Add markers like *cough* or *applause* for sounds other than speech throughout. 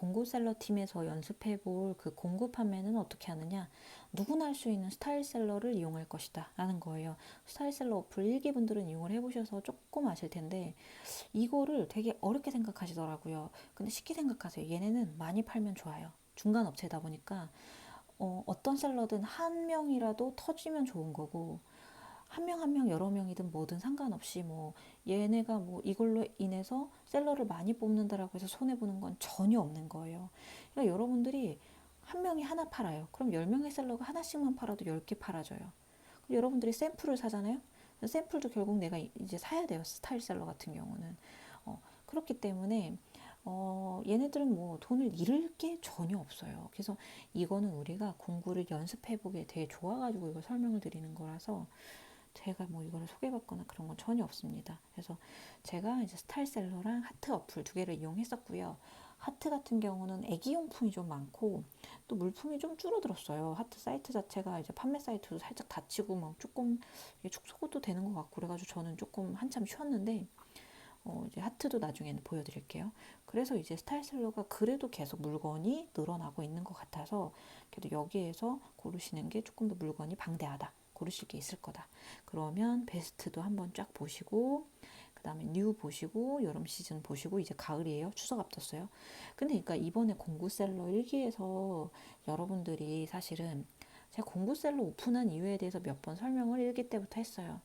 공구셀러 팀에서 연습해 볼 그 공구 판매는 어떻게 하느냐? 누구나 할 수 있는 스타일셀러를 이용할 것이다. 라는 거예요. 스타일셀러 어플 1기 분들은 이용을 해보셔서 조금 아실 텐데, 이거를 되게 어렵게 생각하시더라고요. 근데 쉽게 생각하세요. 얘네는 많이 팔면 좋아요. 중간 업체다 보니까, 어, 어떤 셀러든 한 명이라도 터지면 좋은 거고, 한 명 한 명 여러 명이든 뭐든 상관없이 뭐 얘네가 뭐 이걸로 인해서 셀러를 많이 뽑는다라고 해서 손해 보는 건 전혀 없는 거예요. 그러니까 여러분들이 한 명이 하나 팔아요. 그럼 열 명의 셀러가 하나씩만 팔아도 열 개 팔아줘요. 그럼 여러분들이 샘플을 사잖아요. 샘플도 결국 내가 이제 사야 돼요. 스타일 셀러 같은 경우는 어, 그렇기 때문에 어, 얘네들은 뭐 돈을 잃을 게 전혀 없어요. 그래서 이거는 우리가 공구를 연습해보기에 되게 좋아가지고 이걸 설명을 드리는 거라서 제가 뭐 이거를 소개받거나 그런 건 전혀 없습니다. 그래서 제가 이제 스타일셀러랑 하트 어플 두 개를 이용했었고요. 하트 같은 경우는 애기용품이 좀 많고 또 물품이 좀 줄어들었어요. 하트 사이트 자체가 이제 판매 사이트도 살짝 닫히고 막 조금 축소도 되는 것 같고 그래가지고 저는 조금 한참 쉬었는데 어 이제 하트도 나중에는 보여드릴게요. 그래서 이제 스타일셀러가 그래도 계속 물건이 늘어나고 있는 것 같아서 그래도 여기에서 고르시는 게 조금 더 물건이 방대하다. 고르실 게 있을 거다. 그러면 베스트도 한번 쫙 보시고 그 다음에 뉴 보시고 여름 시즌 보시고 이제 가을이에요. 추석 앞뒀어요. 근데 그러니까 이번에 공구셀러 1기에서 여러분들이 사실은 제가 공구셀러 오픈한 이유에 대해서 몇 번 설명을 1기 때부터 했어요.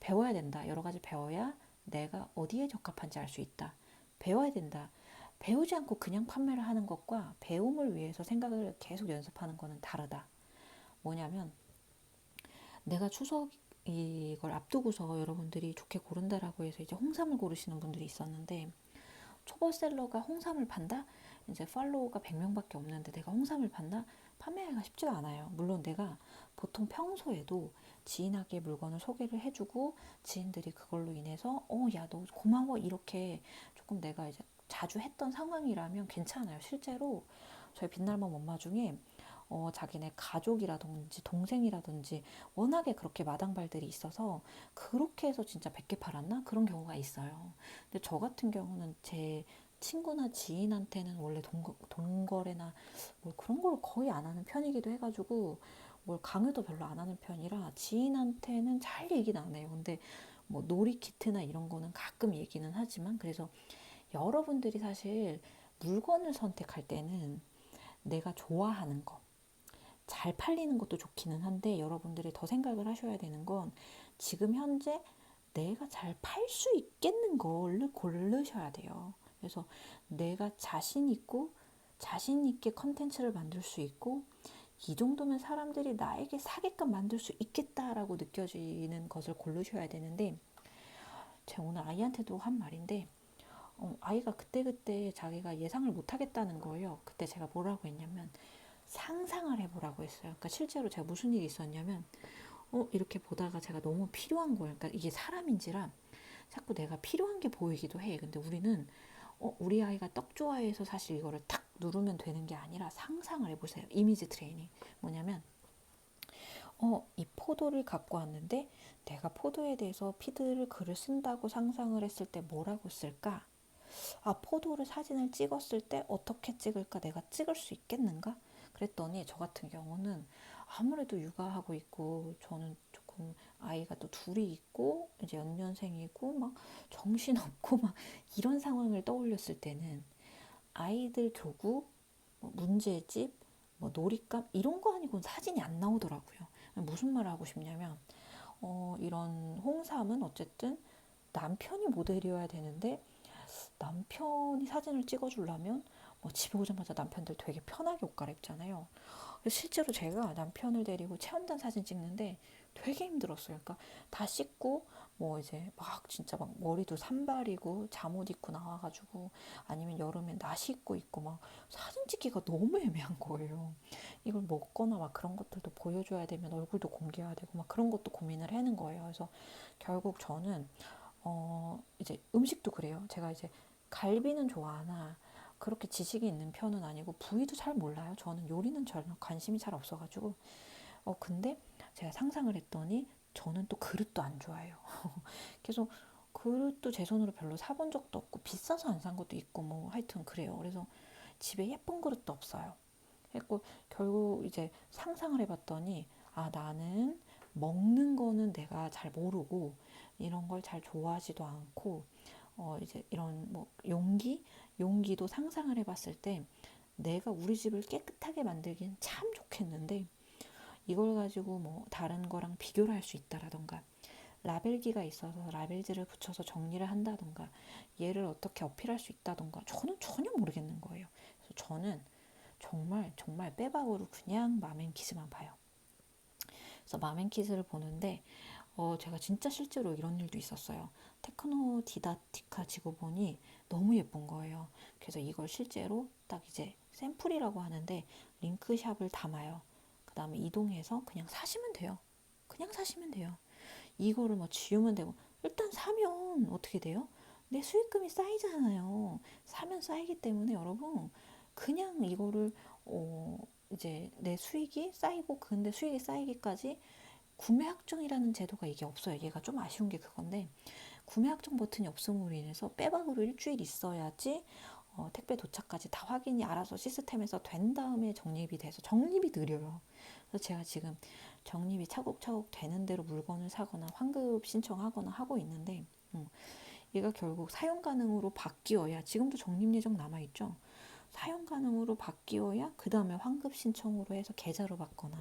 배워야 된다. 여러 가지 배워야 내가 어디에 적합한지 알 수 있다. 배워야 된다. 배우지 않고 그냥 판매를 하는 것과 배움을 위해서 생각을 계속 연습하는 거는 다르다. 뭐냐면 내가 추석 이걸 앞두고서 여러분들이 좋게 고른다라고 해서 이제 홍삼을 고르시는 분들이 있었는데 초보셀러가 홍삼을 판다? 이제 팔로워가 100명밖에 없는데 내가 홍삼을 판다? 판매하기가 쉽지가 않아요. 물론 내가 보통 평소에도 지인에게 물건을 소개를 해주고 지인들이 그걸로 인해서 어, 야, 너 고마워. 이렇게 조금 내가 이제 자주 했던 상황이라면 괜찮아요. 실제로 저희 빛날맘 엄마 중에 어, 자기네 가족이라든지 동생이라든지 워낙에 그렇게 마당발들이 있어서 그렇게 해서 진짜 100개 팔았나? 그런 경우가 있어요. 근데 저 같은 경우는 제 친구나 지인한테는 원래 동거, 동거래나 뭐 그런 걸 거의 안 하는 편이기도 해가지고 뭘 강요도 별로 안 하는 편이라 지인한테는 잘 얘기는 안 해요. 근데 뭐 놀이 키트나 이런 거는 가끔 얘기는 하지만 그래서 여러분들이 사실 물건을 선택할 때는 내가 좋아하는 거, 잘 팔리는 것도 좋기는 한데 여러분들이 더 생각을 하셔야 되는 건 지금 현재 내가 잘 팔 수 있겠는 걸를 고르셔야 돼요. 그래서 내가 자신 있고 자신 있게 컨텐츠를 만들 수 있고 이 정도면 사람들이 나에게 사게끔 만들 수 있겠다라고 느껴지는 것을 고르셔야 되는데 제가 오늘 아이한테도 한 말인데 어, 아이가 그때그때 자기가 예상을 못 하겠다는 거예요. 그때 제가 뭐라고 했냐면 상상을 해보라고 했어요. 그러니까 실제로 제가 무슨 일이 있었냐면, 어, 이렇게 보다가 제가 너무 필요한 거예요. 그러니까 이게 사람인지라 자꾸 내가 필요한 게 보이기도 해. 근데 우리는, 어, 우리 아이가 떡 좋아해서 사실 이거를 탁 누르면 되는 게 아니라 상상을 해보세요. 이미지 트레이닝. 뭐냐면, 어, 이 포도를 갖고 왔는데 내가 포도에 대해서 피드를 글을 쓴다고 상상을 했을 때 뭐라고 쓸까? 아, 포도를 사진을 찍었을 때 어떻게 찍을까? 내가 찍을 수 있겠는가? 그랬더니 저 같은 경우는 아무래도 육아하고 있고 저는 조금 아이가 또 둘이 있고 이제 연년생이고 막 정신없고 막 이런 상황을 떠올렸을 때는 아이들 교구, 뭐 문제집, 뭐 놀이감 이런 거 아니고는 사진이 안 나오더라고요. 무슨 말을 하고 싶냐면 어, 이런 홍삼은 어쨌든 남편이 모델이어야 되는데 남편이 사진을 찍어주려면 뭐 집에 오자마자 남편들 되게 편하게 옷 갈아입잖아요. 실제로 제가 남편을 데리고 체험단 사진 찍는데 되게 힘들었어요. 그러니까 다 씻고 뭐 이제 막 진짜 막 머리도 산발이고 잠옷 입고 나와가지고 아니면 여름에 나시 입고 있고 막 사진 찍기가 너무 애매한 거예요. 이걸 먹거나 막 그런 것들도 보여줘야 되면 얼굴도 공개해야 되고 막 그런 것도 고민을 하는 거예요. 그래서 결국 저는 어 이제 음식도 그래요. 제가 이제 갈비는 좋아하나 그렇게 지식이 있는 편은 아니고 부위도 잘 몰라요. 저는 요리는 전혀 관심이 잘 없어가지고 어 근데 제가 상상을 했더니 저는 또 그릇도 안 좋아해요. *laughs* 그래서 그릇도 제 손으로 별로 사본 적도 없고 비싸서 안 산 것도 있고 뭐 하여튼 그래요. 그래서 집에 예쁜 그릇도 없어요. 했고 결국 이제 상상을 해봤더니 아 나는 먹는 거는 내가 잘 모르고 이런 걸 잘 좋아하지도 않고 어 이제 이런 뭐 용기 용기도 상상을 해봤을 때 내가 우리 집을 깨끗하게 만들기엔 참 좋겠는데 이걸 가지고 뭐 다른 거랑 비교를 할 수 있다라던가 라벨기가 있어서 라벨지를 붙여서 정리를 한다던가 얘를 어떻게 어필할 수 있다던가 저는 전혀 모르겠는 거예요. 그래서 저는 정말 정말 빼박으로 그냥 마맨키즈만 봐요. 그래서 마맨키즈를 보는데 어 제가 진짜 실제로 이런 일도 있었어요. 테크노 디다티카 지고보니 너무 예쁜 거예요. 그래서 이걸 실제로 딱 이제 샘플이라고 하는데 링크샵을 담아요. 그 다음에 이동해서 그냥 사시면 돼요. 그냥 사시면 돼요. 이거를 뭐 지우면 되고 일단 사면 어떻게 돼요? 내 수익금이 쌓이잖아요. 사면 쌓이기 때문에 여러분 그냥 이거를 어 이제 내 수익이 쌓이고 근데 수익이 쌓이기까지 구매 확정이라는 제도가 이게 없어요. 얘가 좀 아쉬운 게 그건데 구매 확정 버튼이 없음으로 인해서 빼박으로 일주일 있어야지 어, 택배 도착까지 다 확인이 알아서 시스템에서 된 다음에 적립이 돼서 적립이 느려요. 그래서 제가 지금 적립이 차곡차곡 되는 대로 물건을 사거나 환급 신청하거나 하고 있는데 음, 얘가 결국 사용 가능으로 바뀌어야 지금도 적립 예정 남아 있죠. 사용 가능으로 바뀌어야 그 다음에 환급 신청으로 해서 계좌로 받거나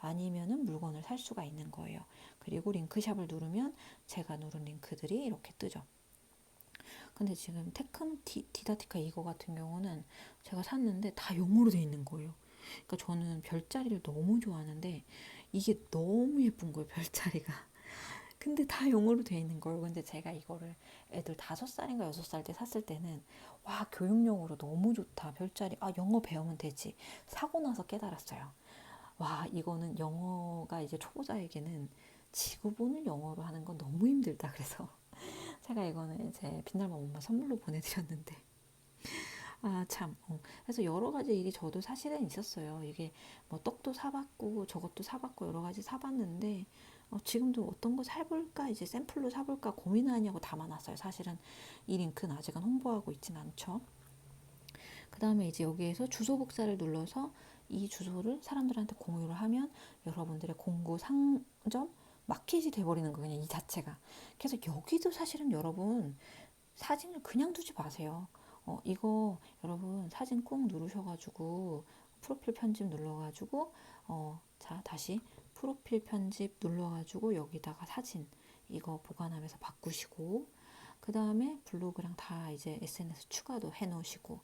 아니면은 물건을 살 수가 있는 거예요. 그리고 링크샵을 누르면 제가 누른 링크들이 이렇게 뜨죠. 근데 지금 테크노 디, 디다티카 이거 같은 경우는 제가 샀는데 다 영어로 돼 있는 거예요. 그러니까 저는 별자리를 너무 좋아하는데 이게 너무 예쁜 거예요, 별자리가. *laughs* 근데 다 영어로 돼 있는 거예요. 근데 제가 이거를 애들 다섯 살인가 여섯 살 때 샀을 때는 와 교육용으로 너무 좋다. 별자리 아 영어 배우면 되지. 사고 나서 깨달았어요. 와 이거는 영어가 이제 초보자에게는 지구본을 영어로 하는 건 너무 힘들다. 그래서 *laughs* 제가 이거는 제 빛날만 엄마 선물로 보내드렸는데 아, 참. 어. 그래서 여러 가지 일이 저도 사실은 있었어요. 이게 뭐 떡도 사봤고 저것도 사봤고 여러 가지 사봤는데 어, 지금도 어떤 거 사볼까 이제 샘플로 사볼까 고민하냐고 담아놨어요. 사실은 이 링크는 아직은 홍보하고 있진 않죠. 그 다음에 이제 여기에서 주소 복사를 눌러서 이 주소를 사람들한테 공유를 하면 여러분들의 공구 상점 마켓이 돼버리는 거예요. 그냥 이 자체가. 그래서 여기도 사실은 여러분 사진을 그냥 두지 마세요. 어, 이거 여러분 사진 꾹 누르셔가지고 프로필 편집 눌러가지고 어, 자 다시 프로필 편집 눌러가지고 여기다가 사진 이거 보관하면서 바꾸시고 그 다음에 블로그랑 다 이제 SNS 추가도 해 놓으시고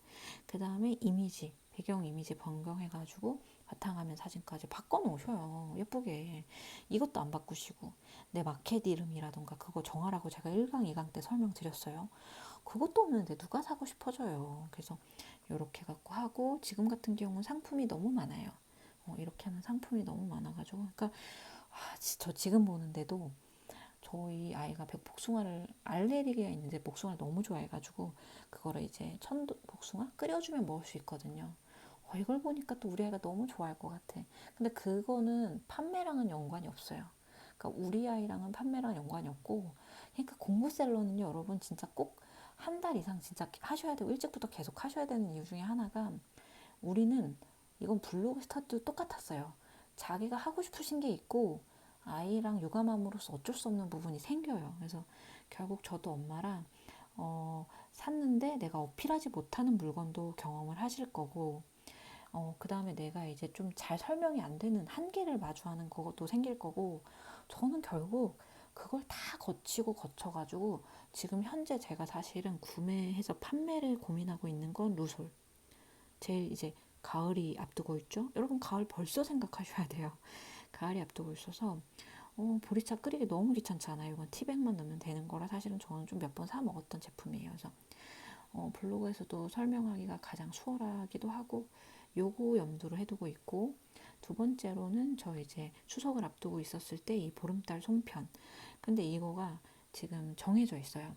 그 다음에 이미지 배경 이미지 변경해가지고 바탕화면 사진까지 바꿔 놓으셔요 예쁘게 이것도 안 바꾸시고 내 마켓 이름이라던가 그거 정하라고 제가 1강 2강 때 설명드렸어요 그것도 없는데 누가 사고 싶어져요. 그래서 이렇게 갖고 하고 지금 같은 경우는 상품이 너무 많아요. 어, 이렇게 하는 상품이 너무 많아가지고 그러니까 아, 저 지금 보는데도 저희 아이가 복숭아를 알레르기가 있는데 복숭아를 너무 좋아해가지고 그거를 이제 천도 복숭아 끓여주면 먹을 수 있거든요. 어, 이걸 보니까 또 우리 아이가 너무 좋아할 것 같아. 근데 그거는 판매랑은 연관이 없어요. 그러니까 우리 아이랑은 판매랑 연관이 없고, 그러니까 공구셀러는요, 여러분 진짜 꼭 한 달 이상 진짜 하셔야 되고 일찍부터 계속 하셔야 되는 이유 중에 하나가 우리는 이건 블로그 스타트도 똑같았어요. 자기가 하고 싶으신 게 있고 아이랑 육아맘으로서 어쩔 수 없는 부분이 생겨요. 그래서 결국 저도 엄마랑 어, 샀는데 내가 어필하지 못하는 물건도 경험을 하실 거고 어, 그 다음에 내가 이제 좀 잘 설명이 안 되는 한계를 마주하는 것도 생길 거고 저는 결국 그걸 다 거치고 거쳐가지고 지금 현재 제가 사실은 구매해서 판매를 고민하고 있는 건 루솔. 제일 이제 가을이 앞두고 있죠. 여러분 가을 벌써 생각하셔야 돼요. 가을이 앞두고 있어서 어, 보리차 끓이기 너무 귀찮잖아요. 이건 티백만 넣으면 되는 거라 사실은 저는 좀 몇 번 사 먹었던 제품이에요. 그래서 어, 블로그에서도 설명하기가 가장 수월하기도 하고 요거 염두를 해두고 있고 두 번째로는 저 이제 추석을 앞두고 있었을 때 이 보름달 송편 근데 이거가 지금 정해져 있어요.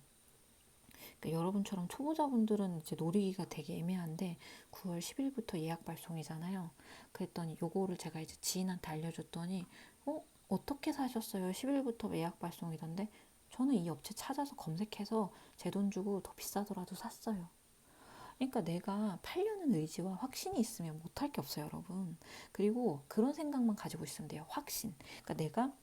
그러니까 여러분처럼 초보자분들은 이제 노리기가 되게 애매한데 9월 10일부터 예약 발송이잖아요. 그랬더니 요거를 제가 이제 지인한테 알려줬더니 어 어떻게 사셨어요? 10일부터 예약 발송이던데 저는 이 업체 찾아서 검색해서 제 돈 주고 더 비싸더라도 샀어요. 그러니까 내가 팔려는 의지와 확신이 있으면 못할 게 없어요, 여러분. 그리고 그런 생각만 가지고 있으면 돼요. 확신. 그러니까 내가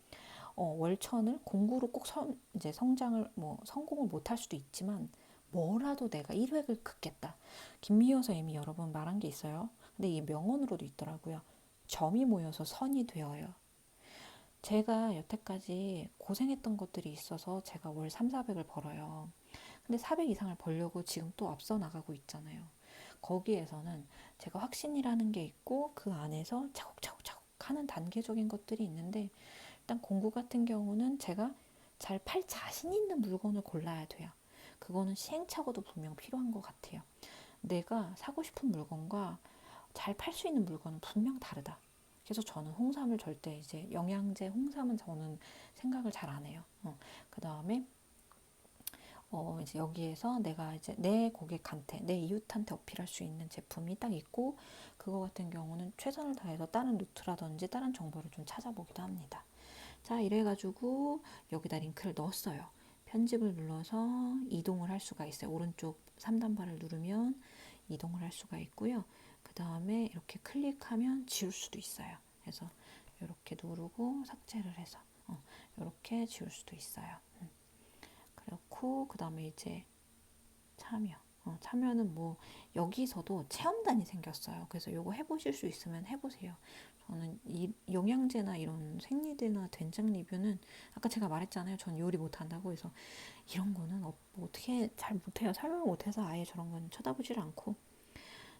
어, 월천을 공부로 꼭 선, 이제 성장을 뭐 성공을 못할 수도 있지만 뭐라도 내가 1획을 긋겠다. 김미호 선생님이 여러 번 말한 게 있어요. 근데 이게 명언으로도 있더라고요. 점이 모여서 선이 되어요. 제가 여태까지 고생했던 것들이 있어서 제가 월 3, 400을 벌어요. 근데 400 이상을 벌려고 지금 또 앞서 나가고 있잖아요. 거기에서는 제가 확신이라는 게 있고 그 안에서 차곡차곡차곡 하는 단계적인 것들이 있는데 일단 공구 같은 경우는 제가 잘 팔 자신 있는 물건을 골라야 돼요. 그거는 시행착오도 분명 필요한 것 같아요. 내가 사고 싶은 물건과 잘 팔 수 있는 물건은 분명 다르다. 그래서 저는 홍삼을 절대 이제 영양제 홍삼은 저는 생각을 잘 안 해요. 어, 그 다음에 어, 이제 여기에서 내가 이제 내 고객한테, 내 이웃한테 어필할 수 있는 제품이 딱 있고, 그거 같은 경우는 최선을 다해서 다른 루트라든지 다른 정보를 좀 찾아보기도 합니다. 자, 이래가지고 여기다 링크를 넣었어요. 편집을 눌러서 이동을 할 수가 있어요. 오른쪽 3단바를 누르면 이동을 할 수가 있고요. 그 다음에 이렇게 클릭하면 지울 수도 있어요. 그래서 이렇게 누르고 삭제를 해서 어, 이렇게 지울 수도 있어요. 음. 그렇고 그 다음에 이제 참여. 어, 참여는 뭐 여기서도 체험단이 생겼어요. 그래서 이거 해보실 수 있으면 해보세요. 저는 이 영양제나 이런 생리대나 된장 리뷰는 아까 제가 말했잖아요. 전 요리 못한다고 해서 이런 거는 어, 뭐 어떻게 잘 못해요. 설명을 못해서 아예 저런 건 쳐다보질 않고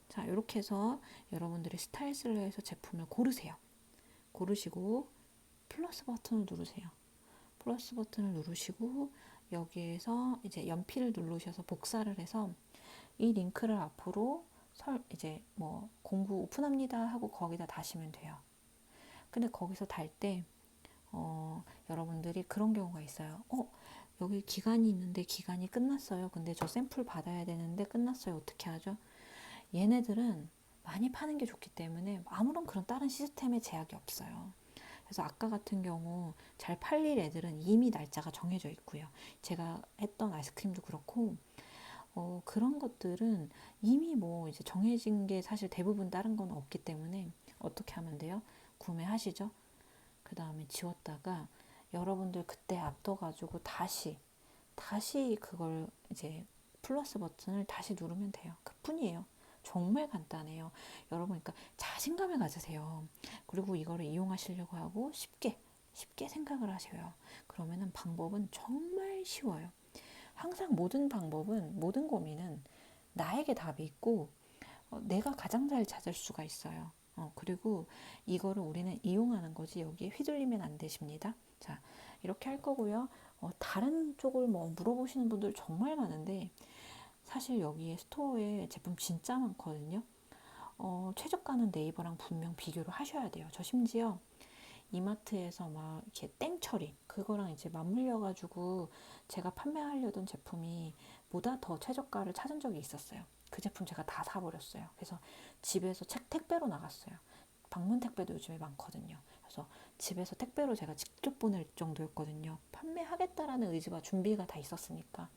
자 이렇게 해서 여러분들이 스타일 슬러에서 제품을 고르세요. 고르시고 플러스 버튼을 누르세요. 플러스 버튼을 누르시고 여기에서 이제 연필을 누르셔서 복사를 해서 이 링크를 앞으로 설 이제 뭐 공부 오픈합니다 하고 거기다 다시면 돼요. 근데 거기서 달때 어, 여러분들이 그런 경우가 있어요. 어, 여기 기간이 있는데 기간이 끝났어요. 근데 저 샘플 받아야 되는데 끝났어요. 어떻게 하죠? 얘네들은 많이 파는 게 좋기 때문에 아무런 그런 다른 시스템에 제약이 없어요. 그래서 아까 같은 경우 잘 팔릴 애들은 이미 날짜가 정해져 있고요. 제가 했던 아이스크림도 그렇고 어, 그런 것들은 이미 뭐 이제 정해진 게 사실 대부분 다른 건 없기 때문에 어떻게 하면 돼요? 구매하시죠. 그 다음에 지웠다가 여러분들 그때 앞둬가지고 다시 다시 그걸 이제 플러스 버튼을 다시 누르면 돼요. 그 뿐이에요. 정말 간단해요. 여러분, 그러니까 자신감을 가지세요. 그리고 이거를 이용하시려고 하고 쉽게, 쉽게 생각을 하셔요. 그러면은 방법은 정말 쉬워요. 항상 모든 방법은, 모든 고민은 나에게 답이 있고, 어, 내가 가장 잘 찾을 수가 있어요. 어, 그리고 이거를 우리는 이용하는 거지 여기에 휘둘리면 안 되십니다. 자, 이렇게 할 거고요. 어, 다른 쪽을 뭐 물어보시는 분들 정말 많은데, 사실 여기에 스토어에 제품 진짜 많거든요. 어, 최저가는 네이버랑 분명 비교를 하셔야 돼요. 저 심지어 이마트에서 막 이렇게 땡 처리 그거랑 이제 맞물려 가지고 제가 판매하려던 제품이 보다 더 최저가를 찾은 적이 있었어요. 그 제품 제가 다 사버렸어요. 그래서 집에서 책 택배로 나갔어요. 방문 택배도 요즘에 많거든요. 그래서 집에서 택배로 제가 직접 보낼 정도였거든요. 판매하겠다라는 의지와 준비가 다 있었으니까.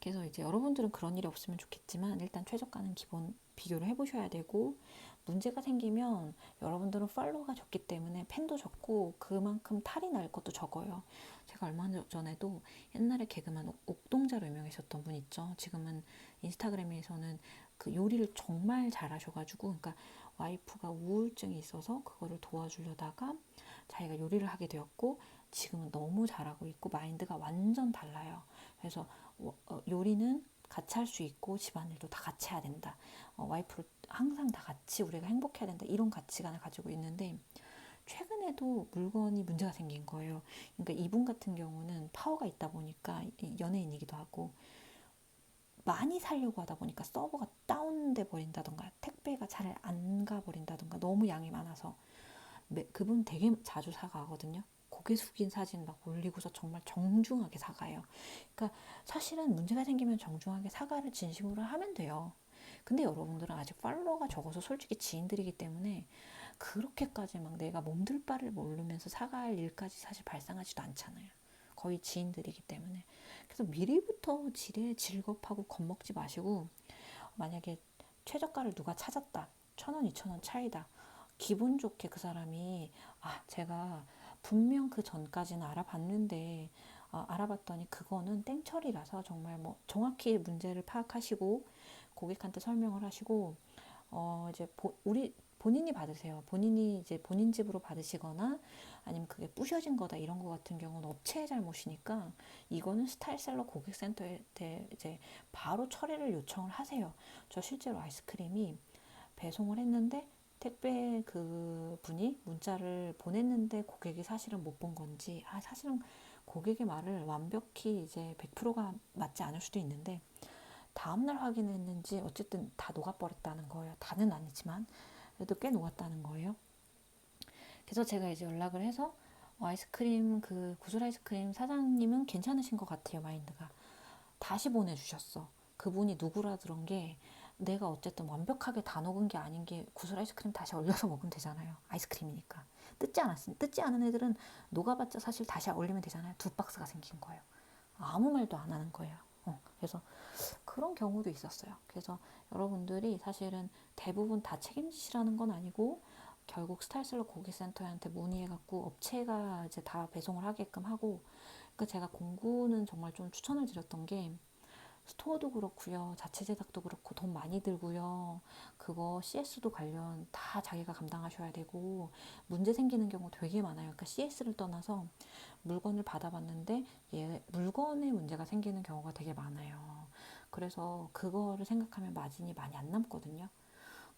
그래서 이제 여러분들은 그런 일이 없으면 좋겠지만 일단 최저가는 기본 비교를 해보셔야 되고 문제가 생기면 여러분들은 팔로워가 적기 때문에 팬도 적고 그만큼 탈이 날 것도 적어요. 제가 얼마 전에도 옛날에 개그만 옥동자로 유명하셨던 분 있죠. 지금은 인스타그램에서는 그 요리를 정말 잘하셔가지고 그러니까 와이프가 우울증이 있어서 그거를 도와주려다가 자기가 요리를 하게 되었고 지금은 너무 잘하고 있고 마인드가 완전 달라요. 그래서 어, 요리는 같이 할 수 있고 집안일도 다 같이 해야 된다. 어, 와이프로 항상 다 같이 우리가 행복해야 된다. 이런 가치관을 가지고 있는데 최근에도 물건이 문제가 생긴 거예요. 그러니까 이분 같은 경우는 파워가 있다 보니까 연예인이기도 하고 많이 살려고 하다 보니까 서버가 다운돼 버린다던가 택배가 잘 안 가 버린다던가 너무 양이 많아서 그분 되게 자주 사가거든요. 고개 숙인 사진 막 올리고서 정말 정중하게 사과해요. 그러니까 사실은 문제가 생기면 정중하게 사과를 진심으로 하면 돼요. 근데 여러분들은 아직 팔로워가 적어서 솔직히 지인들이기 때문에 그렇게까지 막 내가 몸둘 바를 모르면서 사과할 일까지 사실 발생하지도 않잖아요. 거의 지인들이기 때문에. 그래서 미리부터 지레 즐겁하고 겁먹지 마시고 만약에 최저가를 누가 찾았다. 천 원, 이천 원 차이다. 기분 좋게 그 사람이 아, 제가 분명 그 전까지는 알아봤는데 어, 알아봤더니 그거는 땡처리라서 정말 뭐 정확히 문제를 파악하시고 고객한테 설명을 하시고 어 이제 보, 우리 본인이 받으세요. 본인이 이제 본인 집으로 받으시거나 아니면 그게 부셔진 거다 이런 거 같은 경우는 업체의 잘못이니까 이거는 스타일셀러 고객센터에 이제 바로 처리를 요청을 하세요. 저 실제로 아이스크림이 배송을 했는데 택배 그 분이 문자를 보냈는데 고객이 사실은 못 본 건지 아 사실은 고객의 말을 완벽히 이제 100%가 맞지 않을 수도 있는데 다음날 확인했는지 어쨌든 다 녹아버렸다는 거예요. 다는 아니지만 그래도 꽤 녹았다는 거예요. 그래서 제가 이제 연락을 해서 아이스크림 그 구슬 아이스크림 사장님은 괜찮으신 것 같아요 마인드가 다시 보내주셨어. 그분이 누구라 그런 게 내가 어쨌든 완벽하게 다 녹은 게 아닌 게 구슬 아이스크림 다시 얼려서 *laughs* 먹으면 되잖아요. 아이스크림이니까. 뜯지 않았으니 뜯지 않은 애들은 녹아봤자 사실 다시 올리면 되잖아요. 두 박스가 생긴 거예요. 아무 말도 안 하는 거예요. 어, 그래서 그런 경우도 있었어요. 그래서 여러분들이 사실은 대부분 다 책임지시라는 건 아니고 결국 스타일셀러 고객센터한테 문의해갖고 업체가 이제 다 배송을 하게끔 하고 그러니까 제가 공구는 정말 좀 추천을 드렸던 게 스토어도 그렇고요. 자체 제작도 그렇고 돈 많이 들고요. 그거 CS도 관련 다 자기가 감당하셔야 되고 문제 생기는 경우 되게 많아요. 그러니까 CS를 떠나서 물건을 받아봤는데 얘 물건에 문제가 생기는 경우가 되게 많아요. 그래서 그거를 생각하면 마진이 많이 안 남거든요.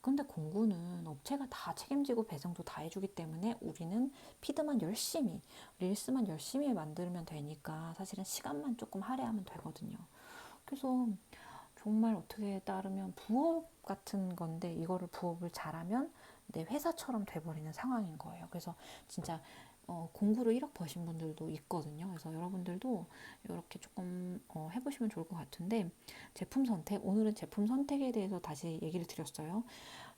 근데 공구는 업체가 다 책임지고 배송도 다 해주기 때문에 우리는 피드만 열심히, 릴스만 열심히 만들면 되니까 사실은 시간만 조금 할애하면 되거든요. 그래서 정말 어떻게 따르면 부업 같은 건데 이거를 부업을 잘하면 내 회사처럼 돼버리는 상황인 거예요. 그래서 진짜 어, 공부를 1억 버신 분들도 있거든요. 그래서 여러분들도 이렇게 조금 어, 해보시면 좋을 것 같은데 제품 선택 오늘은 제품 선택에 대해서 다시 얘기를 드렸어요.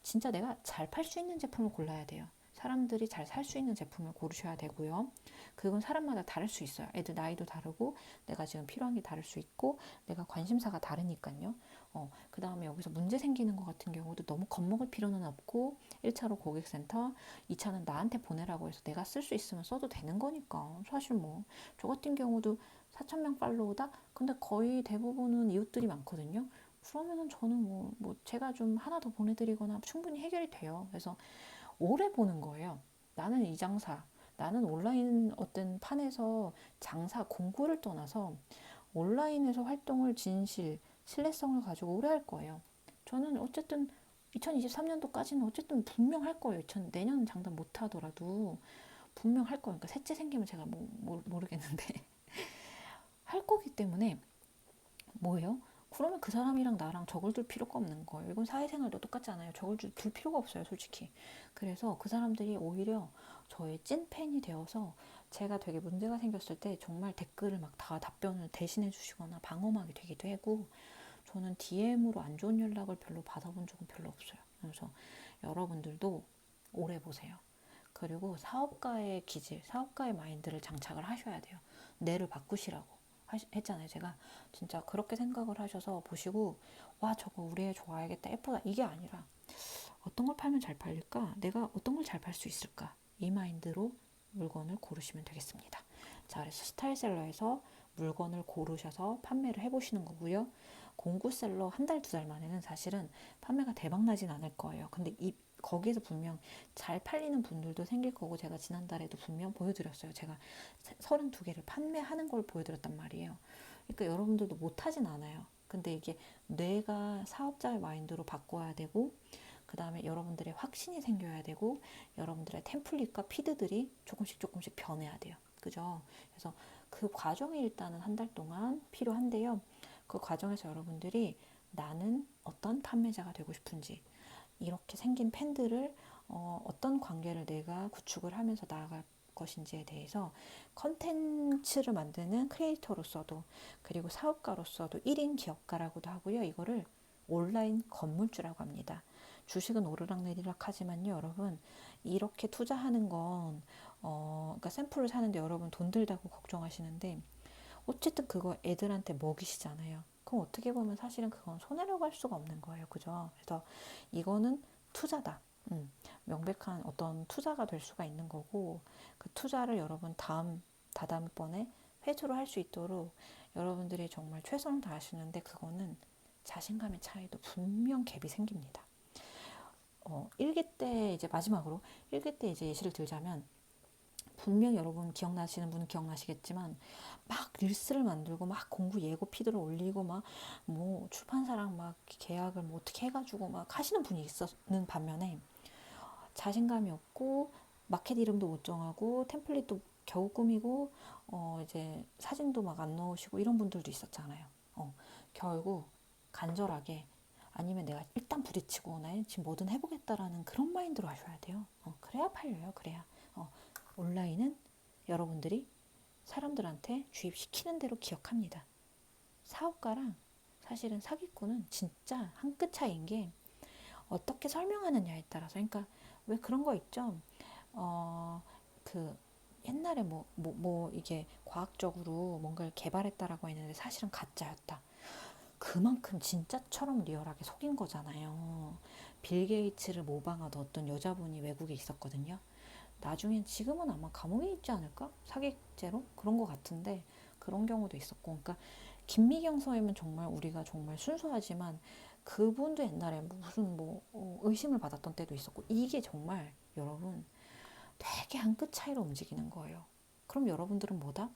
진짜 내가 잘 팔 수 있는 제품을 골라야 돼요. 사람들이 잘 살 수 있는 제품을 고르셔야 되고요. 그건 사람마다 다를 수 있어요. 애들 나이도 다르고 내가 지금 필요한 게 다를 수 있고 내가 관심사가 다르니까요. 어, 그 다음에 여기서 문제 생기는 것 같은 경우도 너무 겁먹을 필요는 없고 1차로 고객센터, 2차는 나한테 보내라고 해서 내가 쓸 수 있으면 써도 되는 거니까 사실 뭐 저 같은 경우도 4천명 팔로우다? 근데 거의 대부분은 이웃들이 많거든요. 그러면은 저는 뭐, 뭐 제가 좀 하나 더 보내드리거나 충분히 해결이 돼요. 그래서 오래 보는 거예요. 나는 이 장사, 나는 온라인 어떤 판에서 장사 공구를 떠나서 온라인에서 활동을 진실, 신뢰성을 가지고 오래 할 거예요. 저는 어쨌든 2023년도까지는 어쨌든 분명 할 거예요. 전 내년 장담 못 하더라도 분명 할 거예요. 그러니까 셋째 생기면 제가 뭐, 뭐 모르겠는데 *laughs* 할 거기 때문에 뭐예요? 그러면 그 사람이랑 나랑 적을 둘 필요가 없는 거예요. 이건 사회생활도 똑같잖아요. 적을 둘 필요가 없어요, 솔직히. 그래서 그 사람들이 오히려 저의 찐팬이 되어서 제가 되게 문제가 생겼을 때 정말 댓글을 막 다 답변을 대신해 주시거나 방어막이 되기도 하고 저는 DM으로 안 좋은 연락을 별로 받아본 적은 별로 없어요. 그래서 여러분들도 오래 보세요. 그리고 사업가의 기질, 사업가의 마인드를 장착을 하셔야 돼요. 뇌를 바꾸시라고 했잖아요. 제가 진짜 그렇게 생각을 하셔서 보시고 와 저거 우리 애 좋아야겠다 예쁘다 이게 아니라 어떤 걸 팔면 잘 팔릴까? 내가 어떤 걸 잘 팔 수 있을까? 이 마인드로 물건을 고르시면 되겠습니다. 자, 그래서 스타일셀러에서 물건을 고르셔서 판매를 해보시는 거고요. 공구셀러 한 달, 두 달 만에는 사실은 판매가 대박 나진 않을 거예요. 근데 이, 거기에서 분명 잘 팔리는 분들도 생길 거고, 제가 지난달에도 분명 보여드렸어요. 제가 32개를 판매하는 걸 보여드렸단 말이에요. 그러니까 여러분들도 못하진 않아요. 근데 이게 뇌가 사업자의 마인드로 바꿔야 되고, 그 다음에 여러분들의 확신이 생겨야 되고 여러분들의 템플릿과 피드들이 조금씩 조금씩 변해야 돼요. 그죠? 그래서 그 과정이 일단은 한 달 동안 필요한데요. 그 과정에서 여러분들이 나는 어떤 판매자가 되고 싶은지 이렇게 생긴 팬들을 어, 어떤 관계를 내가 구축을 하면서 나아갈 것인지에 대해서 컨텐츠를 만드는 크리에이터로서도 그리고 사업가로서도 1인 기업가라고도 하고요. 이거를 온라인 건물주라고 합니다. 주식은 오르락내리락 하지만요, 여러분. 이렇게 투자하는 건, 어, 그러니까 샘플을 사는데 여러분 돈 들다고 걱정하시는데, 어쨌든 그거 애들한테 먹이시잖아요. 그럼 어떻게 보면 사실은 그건 손해라고 할 수가 없는 거예요. 그죠? 그래서 이거는 투자다. 음, 명백한 어떤 투자가 될 수가 있는 거고 그 투자를 여러분 다음 다다음번에 회수를 할수 있도록 여러분들이 정말 최선을 다하시는데 그거는 자신감의 차이도 분명 갭이 생깁니다. 어, 일기 때 이제 마지막으로 일기 때 이제 예시를 들자면 분명 여러분 기억나시는 분은 기억나시겠지만 막 릴스를 만들고 막 공부 예고 피드를 올리고 막 뭐 출판사랑 막 계약을 뭐 어떻게 해가지고 막 하시는 분이 있었는 반면에 자신감이 없고 마켓 이름도 못 정하고 템플릿도 겨우 꾸미고 어 이제 사진도 막 안 넣으시고 이런 분들도 있었잖아요. 어 결국 간절하게 아니면 내가 일단 부딪히고 나 지금 뭐든 해보겠다라는 그런 마인드로 하셔야 돼요. 어 그래야 팔려요. 그래야 어 온라인은 여러분들이 사람들한테 주입시키는 대로 기억합니다. 사업가랑 사실은 사기꾼은 진짜 한 끗 차이인 게 어떻게 설명하느냐에 따라서 그러니까 왜 그런 거 있죠? 어, 그 옛날에 뭐, 뭐, 뭐 이게 과학적으로 뭔가를 개발했다라고 했는데 사실은 가짜였다. 그만큼 진짜처럼 리얼하게 속인 거잖아요. 빌 게이츠를 모방하던 어떤 여자분이 외국에 있었거든요. 나중엔 지금은 아마 감옥에 있지 않을까? 사기죄로? 그런 거 같은데 그런 경우도 있었고 그러니까 김미경 선생님은 정말 우리가 정말 순수하지만 그분도 옛날에 무슨 뭐 어, 의심을 받았던 때도 있었고 이게 정말 여러분 되게 한 끗 차이로 움직이는 거예요. 그럼 여러분들은 뭐다?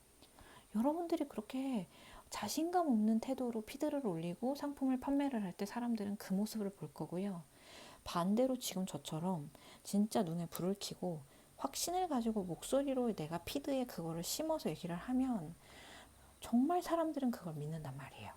여러분들이 그렇게 자신감 없는 태도로 피드를 올리고 상품을 판매를 할 때 사람들은 그 모습을 볼 거고요. 반대로 지금 저처럼 진짜 눈에 불을 켜고 확신을 가지고 목소리로 내가 피드에 그거를 심어서 얘기를 하면 정말 사람들은 그걸 믿는단 말이에요.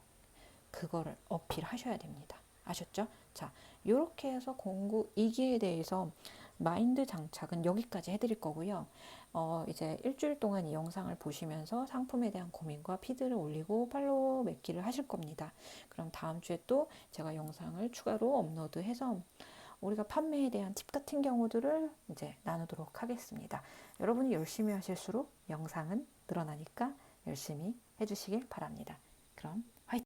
그거를 어필하셔야 됩니다. 아셨죠? 자, 이렇게 해서 공구 이기에 대해서 마인드 장착은 여기까지 해드릴 거고요. 어, 이제 일주일 동안 이 영상을 보시면서 상품에 대한 고민과 피드를 올리고 팔로우 맺기를 하실 겁니다. 그럼 다음 주에 또 제가 영상을 추가로 업로드해서 우리가 판매에 대한 팁 같은 경우들을 이제 나누도록 하겠습니다. 여러분이 열심히 하실수록 영상은 늘어나니까 열심히 해주시길 바랍니다. 그럼